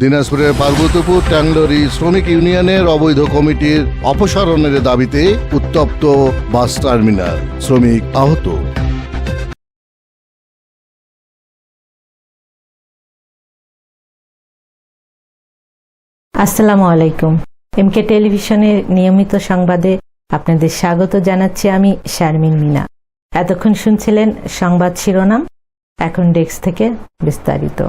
দিনাজপুরের পার্বতীপুর ট্যাংলরি শ্রমিক ইউনিয়নের অবৈধ কমিটির অপসারণের দাবিতে উত্তপ্ত বাস টার্মিনাল, শ্রমিক আহত। আসসালামু আলাইকুম। এমকে টেলিভিশনের নিয়মিত সংবাদে আপনাদের স্বাগত জানাচ্ছি আমি শারমিন মিনা। এতক্ষণ শুনছিলেন সংবাদ শিরোনাম, এখন ডেস্ক থেকে বিস্তারিত।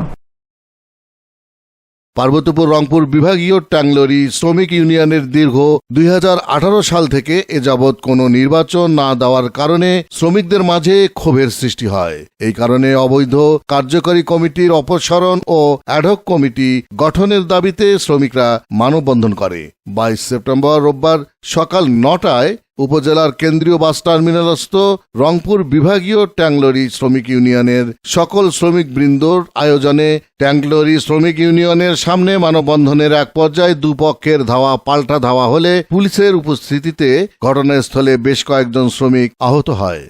পার্বতীপুর রংপুর বিভাগীয় ট্যাংলরি শ্রমিক ইউনিয়নের দীর্ঘ দুই হাজার আঠারো সাল থেকে এ যাবৎ কোনো নির্বাচন না দেওয়ার কারণে শ্রমিকদের মাঝে ক্ষোভের সৃষ্টি হয়। এই কারণে অবৈধ কার্যকরী কমিটির অপসারণ ও অ্যাডহক কমিটি গঠনের দাবিতে শ্রমিকরা মানববন্ধন করে। বাইশ সেপ্টেম্বর রোববার সকাল নটায় উপজেলার কেন্দ্রীয় বাস টার্মিনালস্থ রংপুর বিভাগীয় ট্যাংলরি শ্রমিক ইউনিয়নের সকল শ্রমিক বৃন্দর আয়োজনে ট্যাংলরি শ্রমিক ইউনিয়নের সামনে মানববন্ধনের এক পর্যায়ে দুপক্ষের ধাওয়া পাল্টা ধাওয়া হলে পুলিশের উপস্থিতিতে ঘটনাস্থলে বেশ কয়েকজন শ্রমিক আহত হয়।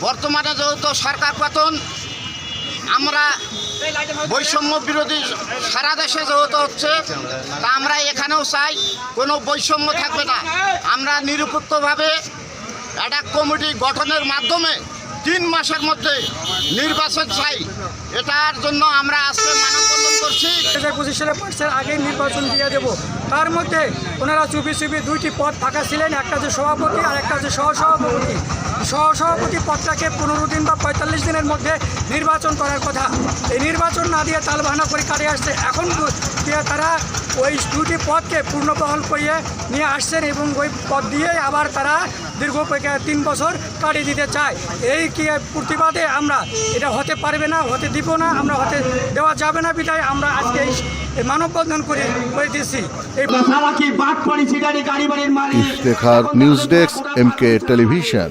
বর্তমানে যেহেতু সরকার পতন, আমরা বৈষম্য বিরোধী সারা দেশে যেহেতু হচ্ছে, তা আমরা এখানেও চাই, কোনো বৈষম্য থাকবে না। আমরা নিরপেক্ষভাবে একটা কমিটি গঠনের মাধ্যমে তিন মাসের মধ্যে নির্বাচন চাই। এটার জন্য আমরা আজকে মানববন্ধন করছি। পঁচিশ সালে পার্সের আগেই নির্বাচন দিয়ে দেব। তার মধ্যে ওনারা চুপি চুপি দুইটি পদ ফাঁকা ছিলেন, একটা হচ্ছে সভাপতি আর একটা হচ্ছে সহসভাপতি। সহসভাপতি পদটাকে পনেরো দিন বা পঁয়তাল্লিশ দিনের মধ্যে নির্বাচন করার কথা। এই নির্বাচন না দিয়ে তালবাহানা করে কাটিয়ে আসছে? এখন দিয়ে তারা ওই দুটি পদকে পূর্ণবহল করিয়ে নিয়ে আসছেন এবং ওই পদ দিয়ে আবার তারা দীর্ঘ তিন বছর কাটিয়ে দিতে চায়। এই কি প্রতিবাদে আমরা এটা হতে পারবে না হতে দিব না আমরা হতে দেওয়া যাবে না বিধায় আমরা আজকে এই মানববন্ধন করে করে দিচ্ছি এই আমাকে বাদ পড়ি সিটারি গাড়ি বাড়ির মালিক। Iftekhar news desk M K television.